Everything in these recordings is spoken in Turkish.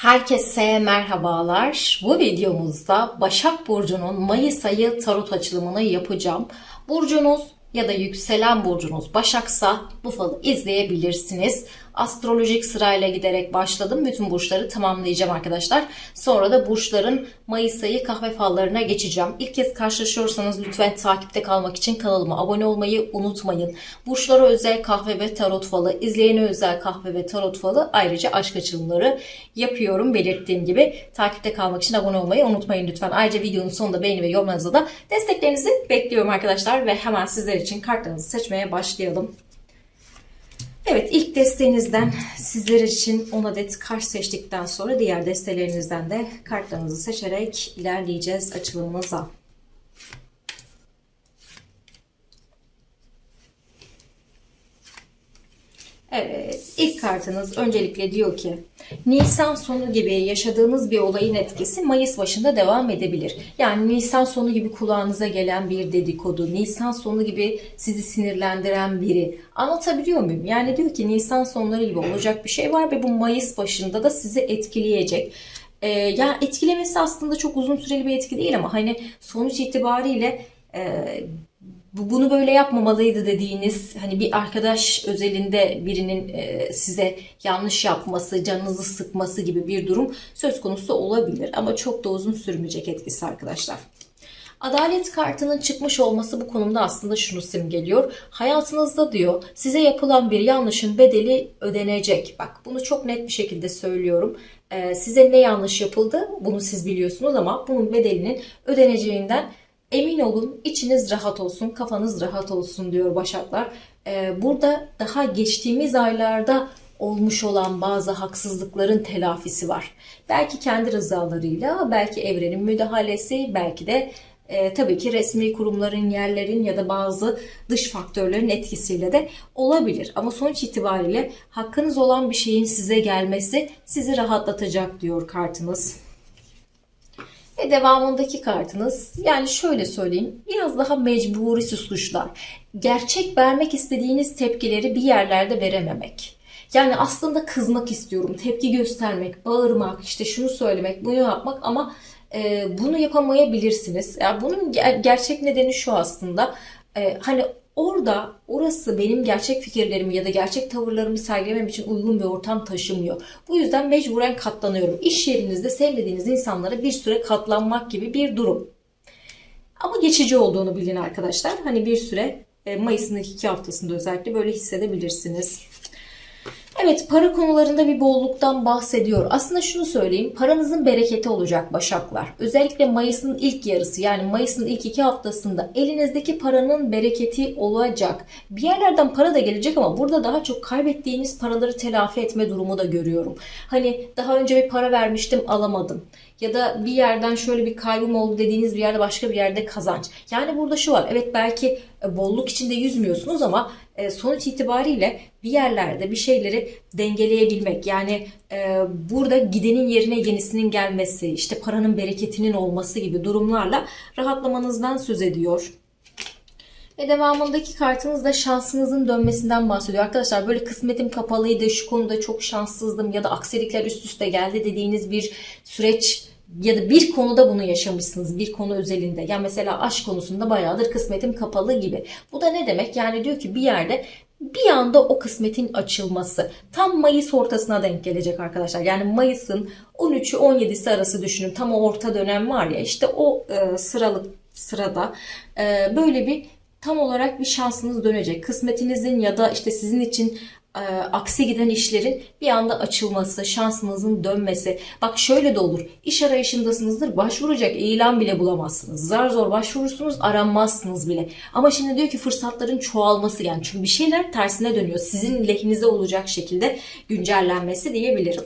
Herkese merhabalar. Bu videomuzda Başak Burcu'nun Mayıs ayı tarot açılımını yapacağım. Burcunuz ya da yükselen burcunuz Başaksa bu falı izleyebilirsiniz. Astrolojik sırayla giderek başladım. Bütün burçları tamamlayacağım arkadaşlar. Sonra da burçların Mayıs ayı kahve fallarına geçeceğim. İlk kez karşılaşıyorsanız lütfen takipte kalmak için kanalıma abone olmayı unutmayın. Burçlara özel kahve ve tarot falı, izleyene özel kahve ve tarot falı ayrıca aşk açılımları yapıyorum. Belirttiğim gibi takipte kalmak için abone olmayı unutmayın lütfen. Ayrıca videonun sonunda beğeni ve yorumlarınızı da desteklerinizi bekliyorum arkadaşlar. Ve hemen sizler için kartlarınızı seçmeye başlayalım. Evet ilk desteğinizden sizler için 10 adet kart seçtikten sonra diğer destelerinizden de kartlarınızı seçerek ilerleyeceğiz açılımımıza. Evet, ilk kartınız öncelikle diyor ki Nisan sonu gibi yaşadığınız bir olayın etkisi Mayıs başında devam edebilir. Yani Nisan sonu gibi kulağınıza gelen bir dedikodu, Nisan sonu gibi sizi sinirlendiren biri. Anlatabiliyor muyum? Yani diyor ki Nisan sonları gibi olacak bir şey var ve bu Mayıs başında da sizi etkileyecek. Ee, yani etkilemesi aslında çok uzun süreli bir etki değil ama hani sonuç itibariyle e, bunu böyle yapmamalıydı dediğiniz hani bir arkadaş özelinde birinin e, size yanlış yapması, canınızı sıkması gibi bir durum söz konusu olabilir ama çok da uzun sürmeyecek etkisi arkadaşlar. Adalet kartının çıkmış olması bu konumda aslında şunu simgeliyor. Hayatınızda diyor size yapılan bir yanlışın bedeli ödenecek. Bak bunu çok net bir şekilde söylüyorum. Ee, size ne yanlış yapıldı bunu siz biliyorsunuz ama bunun bedelinin ödeneceğinden Emin olun içiniz rahat olsun, kafanız rahat olsun diyor Başaklar. Ee, burada daha geçtiğimiz aylarda olmuş olan bazı haksızlıkların telafisi var. Belki kendi rızalarıyla, belki evrenin müdahalesi, belki de e, tabii ki resmi kurumların, yerlerin ya da bazı dış faktörlerin etkisiyle de olabilir. Ama sonuç itibariyle hakkınız olan bir şeyin size gelmesi sizi rahatlatacak diyor kartınız. Ve devamındaki kartınız yani şöyle söyleyeyim biraz daha mecburi susuşlar. Gerçek vermek istediğiniz tepkileri bir yerlerde verememek. Yani aslında kızmak istiyorum, tepki göstermek, bağırmak, işte şunu söylemek, bunu yapmak ama e, bunu yapamayabilirsiniz. Yani bunun ger- gerçek nedeni şu aslında. E, hani orada orası benim gerçek fikirlerimi ya da gerçek tavırlarımı sergilemem için uygun bir ortam taşımıyor. Bu yüzden mecburen katlanıyorum. İş yerinizde sevmediğiniz insanlara bir süre katlanmak gibi bir durum. Ama geçici olduğunu bilin arkadaşlar. Hani bir süre e, Mayıs'ın iki haftasında özellikle böyle hissedebilirsiniz. Evet para konularında bir bolluktan bahsediyor. Aslında şunu söyleyeyim paranızın bereketi olacak Başaklar. Özellikle Mayıs'ın ilk yarısı yani Mayıs'ın ilk iki haftasında elinizdeki paranın bereketi olacak. Bir yerlerden para da gelecek ama burada daha çok kaybettiğiniz paraları telafi etme durumu da görüyorum. Hani daha önce bir para vermiştim alamadım. Ya da bir yerden şöyle bir kaybım oldu dediğiniz bir yerde başka bir yerde kazanç. Yani burada şu var evet belki e, bolluk içinde yüzmüyorsunuz ama e, sonuç itibariyle bir yerlerde bir şeyleri dengeleyebilmek yani e, burada gidenin yerine yenisinin gelmesi işte paranın bereketinin olması gibi durumlarla rahatlamanızdan söz ediyor. Ve devamındaki kartınız da şansınızın dönmesinden bahsediyor. Arkadaşlar böyle kısmetim kapalıydı, şu konuda çok şanssızdım ya da aksilikler üst üste geldi dediğiniz bir süreç ya da bir konuda bunu yaşamışsınız bir konu özelinde. Yani mesela aşk konusunda bayağıdır kısmetim kapalı gibi. Bu da ne demek? Yani diyor ki bir yerde bir anda o kısmetin açılması tam Mayıs ortasına denk gelecek arkadaşlar. Yani Mayıs'ın 13'ü 17'si arası düşünün. Tam o orta dönem var ya işte o e, sıralık sırada e, böyle bir tam olarak bir şansınız dönecek. Kısmetinizin ya da işte sizin için e, aksi giden işlerin bir anda açılması, şansınızın dönmesi. Bak şöyle de olur. İş arayışındasınızdır. Başvuracak ilan bile bulamazsınız. Zar zor başvurursunuz, aranmazsınız bile. Ama şimdi diyor ki fırsatların çoğalması yani çünkü bir şeyler tersine dönüyor. Sizin lehinize olacak şekilde güncellenmesi diyebilirim.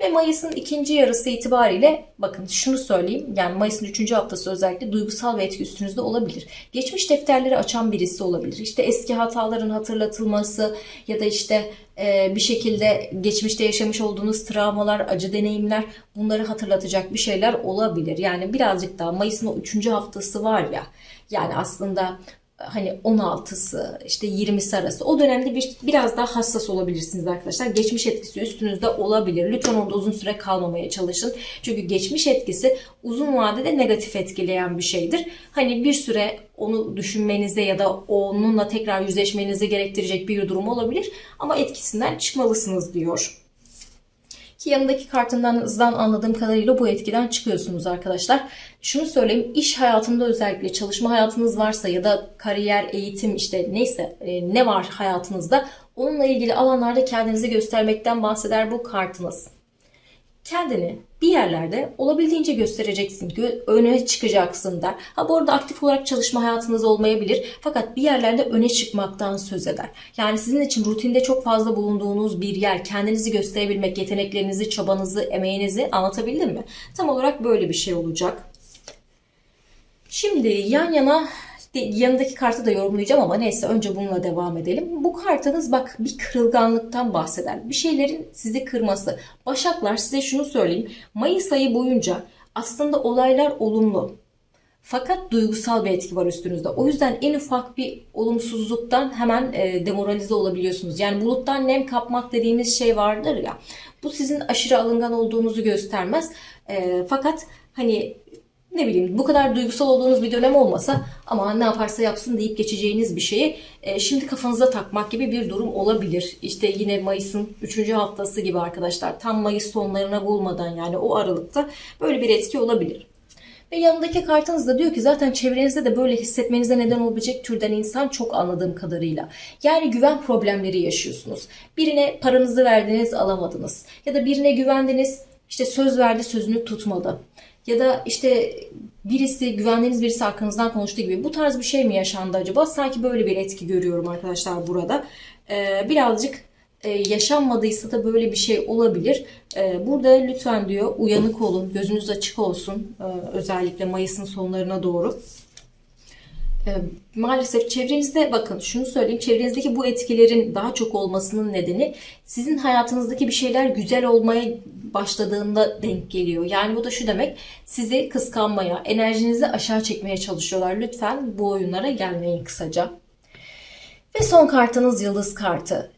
Ve Mayıs'ın ikinci yarısı itibariyle bakın şunu söyleyeyim. Yani Mayıs'ın üçüncü haftası özellikle duygusal ve etki üstünüzde olabilir. Geçmiş defterleri açan birisi olabilir. İşte eski hataların hatırlatılması ya da işte e, bir şekilde geçmişte yaşamış olduğunuz travmalar, acı deneyimler bunları hatırlatacak bir şeyler olabilir. Yani birazcık daha Mayıs'ın o üçüncü haftası var ya. Yani aslında hani 16'sı işte 20'si arası o dönemde bir, biraz daha hassas olabilirsiniz arkadaşlar. Geçmiş etkisi üstünüzde olabilir. Lütfen onda uzun süre kalmamaya çalışın. Çünkü geçmiş etkisi uzun vadede negatif etkileyen bir şeydir. Hani bir süre onu düşünmenize ya da onunla tekrar yüzleşmenizi gerektirecek bir durum olabilir. Ama etkisinden çıkmalısınız diyor. Ki yanındaki kartınızdan anladığım kadarıyla bu etkiden çıkıyorsunuz arkadaşlar. Şunu söyleyeyim, iş hayatında özellikle çalışma hayatınız varsa ya da kariyer, eğitim işte neyse e, ne var hayatınızda onunla ilgili alanlarda kendinizi göstermekten bahseder bu kartınız. Kendini bir yerlerde olabildiğince göstereceksin, gö- öne çıkacaksın der. Ha bu arada aktif olarak çalışma hayatınız olmayabilir fakat bir yerlerde öne çıkmaktan söz eder. Yani sizin için rutinde çok fazla bulunduğunuz bir yer, kendinizi gösterebilmek, yeteneklerinizi, çabanızı, emeğinizi anlatabildim mi? Tam olarak böyle bir şey olacak. Şimdi yan yana yanındaki kartı da yorumlayacağım ama neyse önce bununla devam edelim. Bu kartınız bak bir kırılganlıktan bahseder. Bir şeylerin sizi kırması. Başaklar size şunu söyleyeyim. Mayıs ayı boyunca aslında olaylar olumlu. Fakat duygusal bir etki var üstünüzde. O yüzden en ufak bir olumsuzluktan hemen e, demoralize olabiliyorsunuz. Yani buluttan nem kapmak dediğimiz şey vardır ya. Bu sizin aşırı alıngan olduğunuzu göstermez. E, fakat hani ne bileyim bu kadar duygusal olduğunuz bir dönem olmasa ama ne yaparsa yapsın deyip geçeceğiniz bir şeyi e, şimdi kafanıza takmak gibi bir durum olabilir. İşte yine Mayıs'ın 3. haftası gibi arkadaşlar tam Mayıs sonlarına bulmadan yani o aralıkta böyle bir etki olabilir. Ve yanındaki kartınız da diyor ki zaten çevrenizde de böyle hissetmenize neden olabilecek türden insan çok anladığım kadarıyla. Yani güven problemleri yaşıyorsunuz. Birine paranızı verdiniz alamadınız. Ya da birine güvendiniz işte söz verdi sözünü tutmadı. Ya da işte birisi güvendiğiniz birisi arkanızdan konuştuğu gibi bu tarz bir şey mi yaşandı acaba? Sanki böyle bir etki görüyorum arkadaşlar burada. Ee, birazcık e, yaşanmadıysa da böyle bir şey olabilir. E, burada lütfen diyor uyanık olun, gözünüz açık olsun. E, özellikle Mayıs'ın sonlarına doğru. E, maalesef çevrenizde bakın şunu söyleyeyim çevrenizdeki bu etkilerin daha çok olmasının nedeni sizin hayatınızdaki bir şeyler güzel olmaya başladığında denk geliyor. Yani bu da şu demek sizi kıskanmaya, enerjinizi aşağı çekmeye çalışıyorlar. Lütfen bu oyunlara gelmeyin kısaca. Ve son kartınız yıldız kartı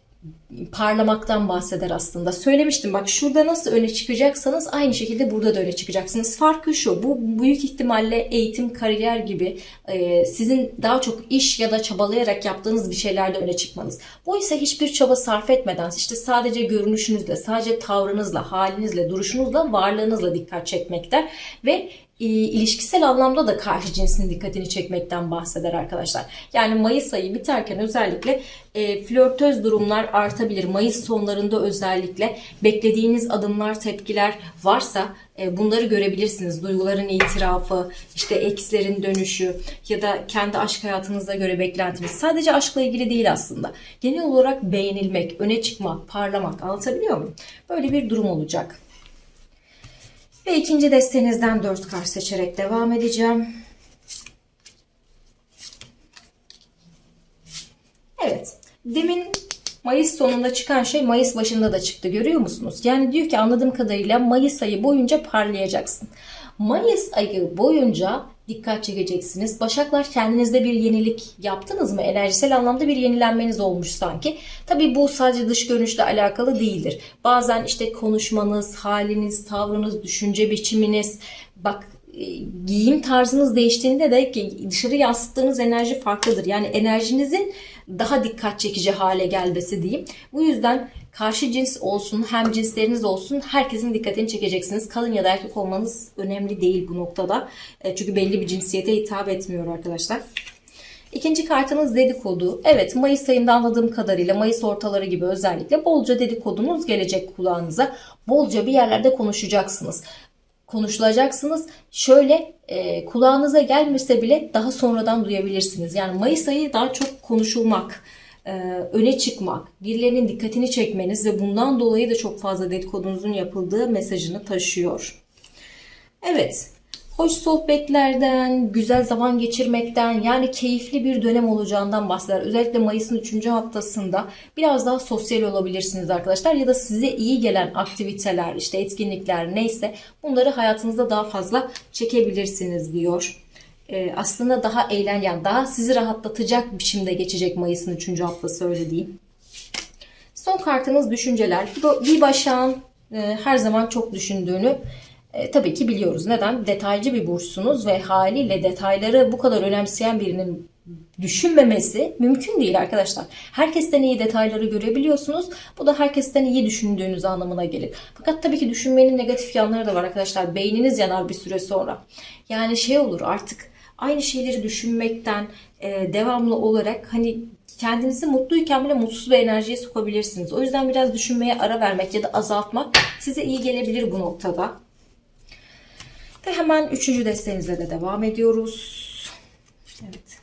parlamaktan bahseder aslında. Söylemiştim bak şurada nasıl öne çıkacaksanız aynı şekilde burada da öne çıkacaksınız. Farkı şu bu büyük ihtimalle eğitim, kariyer gibi e, sizin daha çok iş ya da çabalayarak yaptığınız bir şeylerde öne çıkmanız. Bu ise hiçbir çaba sarf etmeden işte sadece görünüşünüzle, sadece tavrınızla, halinizle, duruşunuzla, varlığınızla dikkat çekmekten ve ilişkisel anlamda da karşı cinsin dikkatini çekmekten bahseder arkadaşlar. Yani Mayıs ayı biterken özellikle e, flörtöz durumlar artabilir. Mayıs sonlarında özellikle beklediğiniz adımlar, tepkiler varsa e, bunları görebilirsiniz. Duyguların itirafı, işte ekslerin dönüşü ya da kendi aşk hayatınıza göre beklentiniz. Sadece aşkla ilgili değil aslında. Genel olarak beğenilmek, öne çıkmak, parlamak anlatabiliyor muyum? Böyle bir durum olacak. Ve ikinci destenizden 4 kart seçerek devam edeceğim. Evet. Demin Mayıs sonunda çıkan şey Mayıs başında da çıktı. Görüyor musunuz? Yani diyor ki anladığım kadarıyla Mayıs ayı boyunca parlayacaksın. Mayıs ayı boyunca dikkat çekeceksiniz. Başaklar kendinizde bir yenilik yaptınız mı? Enerjisel anlamda bir yenilenmeniz olmuş sanki. Tabii bu sadece dış görünüşle alakalı değildir. Bazen işte konuşmanız, haliniz, tavrınız, düşünce biçiminiz, bak e, giyim tarzınız değiştiğinde de dışarı yansıttığınız enerji farklıdır. Yani enerjinizin daha dikkat çekici hale gelmesi diyeyim. Bu yüzden karşı cins olsun, hem cinsleriniz olsun herkesin dikkatini çekeceksiniz. Kadın ya da erkek olmanız önemli değil bu noktada. E, Çünkü belli bir cinsiyete hitap etmiyor arkadaşlar. İkinci kartınız dedikodu. Evet Mayıs ayında anladığım kadarıyla Mayıs ortaları gibi özellikle bolca dedikodunuz gelecek kulağınıza. Bolca bir yerlerde konuşacaksınız konuşulacaksınız. Şöyle e, kulağınıza gelmese bile daha sonradan duyabilirsiniz. Yani Mayıs ayı daha çok konuşulmak, e, öne çıkmak, birilerinin dikkatini çekmeniz ve bundan dolayı da çok fazla dedikodunuzun yapıldığı mesajını taşıyor. Evet, hoş sohbetlerden, güzel zaman geçirmekten yani keyifli bir dönem olacağından bahseder. Özellikle Mayıs'ın 3. haftasında biraz daha sosyal olabilirsiniz arkadaşlar ya da size iyi gelen aktiviteler, işte etkinlikler neyse bunları hayatınızda daha fazla çekebilirsiniz diyor. e, aslında daha eğlen yani daha sizi rahatlatacak biçimde geçecek Mayıs'ın 3. haftası öyle diyeyim. Son kartınız düşünceler. Bir başağın e, her zaman çok düşündüğünü e, tabii ki biliyoruz. Neden? Detaycı bir burçsunuz ve haliyle detayları bu kadar önemseyen birinin düşünmemesi mümkün değil arkadaşlar. Herkesten iyi detayları görebiliyorsunuz. Bu da herkesten iyi düşündüğünüz anlamına gelir. Fakat tabii ki düşünmenin negatif yanları da var arkadaşlar. Beyniniz yanar bir süre sonra. Yani şey olur artık aynı şeyleri düşünmekten e, devamlı olarak hani kendinizi mutluyken bile mutsuz bir enerjiye sokabilirsiniz. O yüzden biraz düşünmeye ara vermek ya da azaltmak size iyi gelebilir bu noktada. Ve hemen üçüncü desteğinizle de devam ediyoruz. Evet.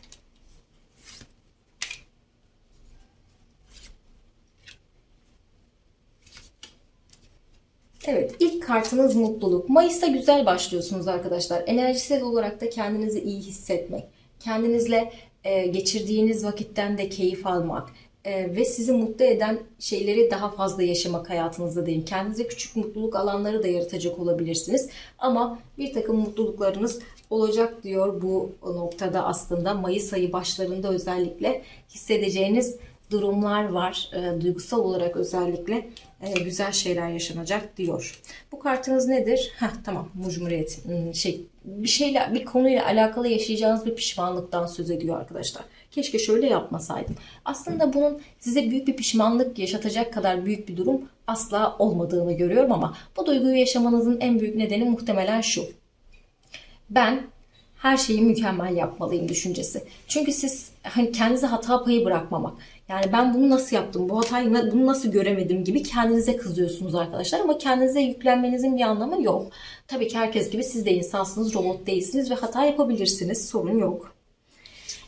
Evet, ilk kartınız mutluluk. Mayıs'ta güzel başlıyorsunuz arkadaşlar. Enerjisel olarak da kendinizi iyi hissetmek, kendinizle e, geçirdiğiniz vakitten de keyif almak e, ve sizi mutlu eden şeyleri daha fazla yaşamak hayatınızda diyeyim. Kendinize küçük mutluluk alanları da yaratacak olabilirsiniz. Ama bir takım mutluluklarınız olacak diyor bu noktada aslında Mayıs ayı başlarında özellikle hissedeceğiniz durumlar var. E, duygusal olarak özellikle e, güzel şeyler yaşanacak diyor. Bu kartınız nedir? Heh, tamam Cumhuriyet Hmm, şey bir şeyle bir konuyla alakalı yaşayacağınız bir pişmanlıktan söz ediyor arkadaşlar. Keşke şöyle yapmasaydım. Aslında bunun size büyük bir pişmanlık yaşatacak kadar büyük bir durum asla olmadığını görüyorum ama bu duyguyu yaşamanızın en büyük nedeni muhtemelen şu. Ben her şeyi mükemmel yapmalıyım düşüncesi. Çünkü siz hani kendinize hata payı bırakmamak. Yani ben bunu nasıl yaptım, bu hatayı bunu nasıl göremedim gibi kendinize kızıyorsunuz arkadaşlar. Ama kendinize yüklenmenizin bir anlamı yok. Tabii ki herkes gibi siz de insansınız, robot değilsiniz ve hata yapabilirsiniz. Sorun yok.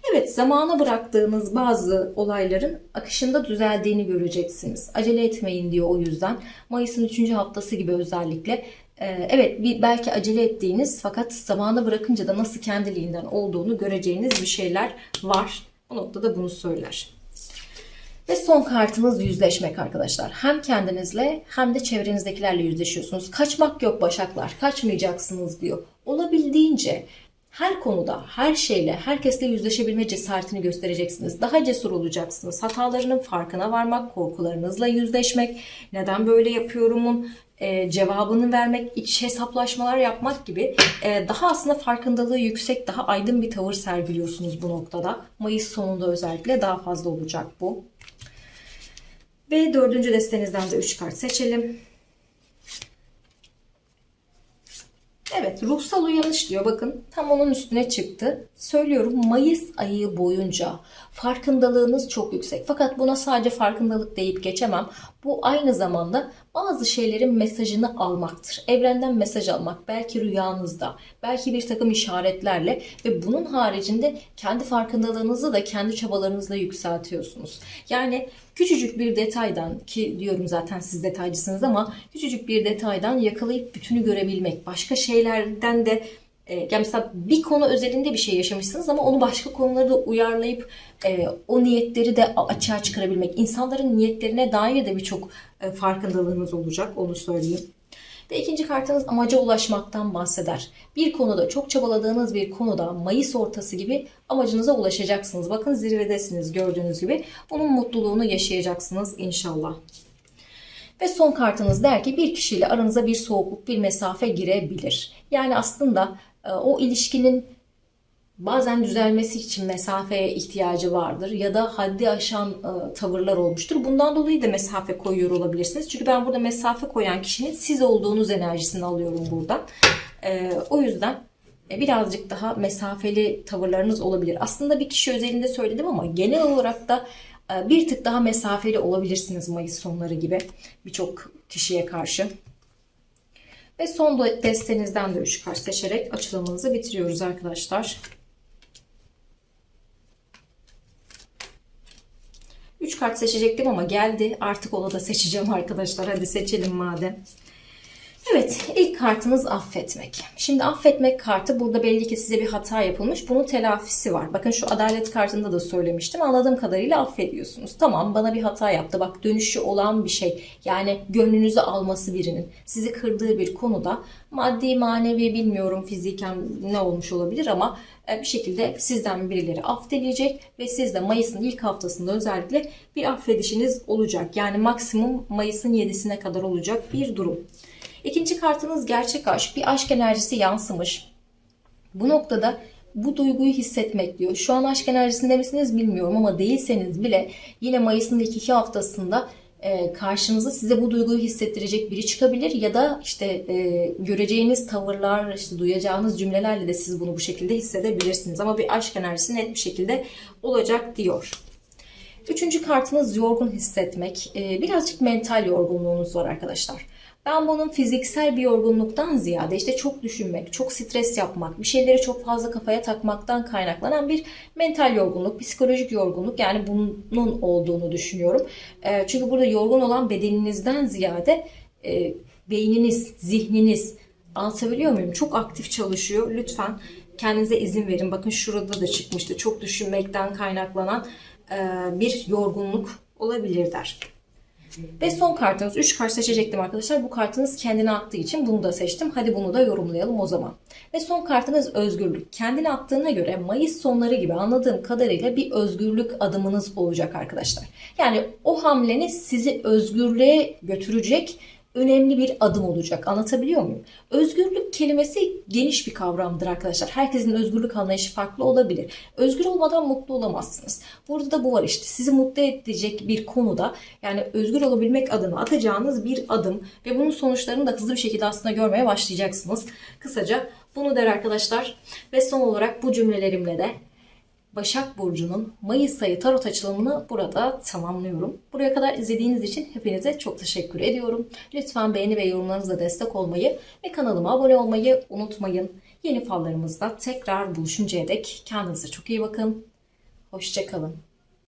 Evet, zamana bıraktığınız bazı olayların akışında düzeldiğini göreceksiniz. Acele etmeyin diyor o yüzden. Mayıs'ın 3. haftası gibi özellikle. Ee, Evet, bir belki acele ettiğiniz fakat zamana bırakınca da nasıl kendiliğinden olduğunu göreceğiniz bir şeyler var. O noktada bunu söyler. Ve son kartınız yüzleşmek arkadaşlar. Hem kendinizle hem de çevrenizdekilerle yüzleşiyorsunuz. Kaçmak yok başaklar. Kaçmayacaksınız diyor. Olabildiğince her konuda, her şeyle, herkesle yüzleşebilme cesaretini göstereceksiniz. Daha cesur olacaksınız. Hatalarının farkına varmak, korkularınızla yüzleşmek, neden böyle yapıyorumun e, cevabını vermek, iç hesaplaşmalar yapmak gibi e, daha aslında farkındalığı yüksek, daha aydın bir tavır sergiliyorsunuz bu noktada. Mayıs sonunda özellikle daha fazla olacak bu. Ve dördüncü destenizden de 3 kart seçelim. Evet ruhsal uyanış diyor bakın tam onun üstüne çıktı. Söylüyorum Mayıs ayı boyunca farkındalığınız çok yüksek. Fakat buna sadece farkındalık deyip geçemem. Bu aynı zamanda bazı şeylerin mesajını almaktır. Evrenden mesaj almak belki rüyanızda belki bir takım işaretlerle ve bunun haricinde kendi farkındalığınızı da kendi çabalarınızla yükseltiyorsunuz. Yani küçücük bir detaydan ki diyorum zaten siz detaycısınız ama küçücük bir detaydan yakalayıp bütünü görebilmek, başka şeylerden de yani mesela bir konu özelinde bir şey yaşamışsınız ama onu başka konulara da uyarlayıp e, o niyetleri de açığa çıkarabilmek. İnsanların niyetlerine dair de birçok e, farkındalığınız olacak onu söyleyeyim. Ve ikinci kartınız amaca ulaşmaktan bahseder. Bir konuda çok çabaladığınız bir konuda Mayıs ortası gibi amacınıza ulaşacaksınız. Bakın zirvedesiniz gördüğünüz gibi. Bunun mutluluğunu yaşayacaksınız inşallah. Ve son kartınız der ki bir kişiyle aranıza bir soğukluk, bir mesafe girebilir. Yani aslında e, o ilişkinin bazen düzelmesi için mesafeye ihtiyacı vardır ya da haddi aşan e, tavırlar olmuştur. Bundan dolayı da mesafe koyuyor olabilirsiniz. Çünkü ben burada mesafe koyan kişinin siz olduğunuz enerjisini alıyorum buradan. E, o yüzden e, birazcık daha mesafeli tavırlarınız olabilir. Aslında bir kişi özelinde söyledim ama genel olarak da e, bir tık daha mesafeli olabilirsiniz Mayıs sonları gibi birçok kişiye karşı. Ve son destenizden de 3 kart seçerek açılımımızı bitiriyoruz arkadaşlar. 3 kart seçecektim ama geldi. Artık onu da seçeceğim arkadaşlar. Hadi seçelim madem. Evet, ilk kartınız affetmek. Şimdi affetmek kartı burada belli ki size bir hata yapılmış. Bunun telafisi var. Bakın şu adalet kartında da söylemiştim. Anladığım kadarıyla affediyorsunuz. Tamam bana bir hata yaptı. Bak dönüşü olan bir şey. Yani gönlünüzü alması birinin. Sizi kırdığı bir konuda maddi manevi bilmiyorum fiziken ne olmuş olabilir ama e, bir şekilde sizden birileri af dileyecek ve siz de Mayıs'ın ilk haftasında özellikle bir affedişiniz olacak. Yani maksimum Mayıs'ın 7'sine kadar olacak bir durum. İkinci kartınız gerçek aşk. Bir aşk enerjisi yansımış. Bu noktada bu duyguyu hissetmek diyor. Şu an aşk enerjisinde misiniz bilmiyorum ama değilseniz bile yine Mayıs'ın ilk iki haftasında e, karşınıza size bu duyguyu hissettirecek biri çıkabilir ya da işte e, göreceğiniz tavırlar, işte duyacağınız cümlelerle de siz bunu bu şekilde hissedebilirsiniz. Ama bir aşk enerjisi net bir şekilde olacak diyor. Üçüncü kartınız yorgun hissetmek. Ee, birazcık mental yorgunluğunuz var arkadaşlar. Ben bunun fiziksel bir yorgunluktan ziyade işte çok düşünmek, çok stres yapmak, bir şeyleri çok fazla kafaya takmaktan kaynaklanan bir mental yorgunluk, psikolojik yorgunluk yani bunun olduğunu düşünüyorum. Çünkü burada yorgun olan bedeninizden ziyade beyniniz, zihniniz anlatabiliyor muyum? Çok aktif çalışıyor. Lütfen kendinize izin verin. Bakın şurada da çıkmıştı. Çok düşünmekten kaynaklanan bir yorgunluk olabilir der. Ve son kartınız 3 kart seçecektim arkadaşlar. Bu kartınız kendine attığı için bunu da seçtim. Hadi bunu da yorumlayalım o zaman. Ve son kartınız özgürlük. Kendine attığına göre Mayıs sonları gibi anladığım kadarıyla bir özgürlük adımınız olacak arkadaşlar. Yani o hamleniz sizi özgürlüğe götürecek önemli bir adım olacak. Anlatabiliyor muyum? Özgürlük kelimesi geniş bir kavramdır arkadaşlar. Herkesin özgürlük anlayışı farklı olabilir. Özgür olmadan mutlu olamazsınız. Burada da bu var işte. Sizi mutlu edecek bir konuda yani özgür olabilmek adına atacağınız bir adım ve bunun sonuçlarını da hızlı bir şekilde aslında görmeye başlayacaksınız. Kısaca bunu der arkadaşlar. Ve son olarak bu cümlelerimle de Başak Burcu'nun Mayıs ayı tarot açılımını burada tamamlıyorum. Buraya kadar izlediğiniz için hepinize çok teşekkür ediyorum. Lütfen beğeni ve yorumlarınızla destek olmayı ve kanalıma abone olmayı unutmayın. Yeni fallarımızda tekrar buluşuncaya dek kendinize çok iyi bakın. Hoşçakalın.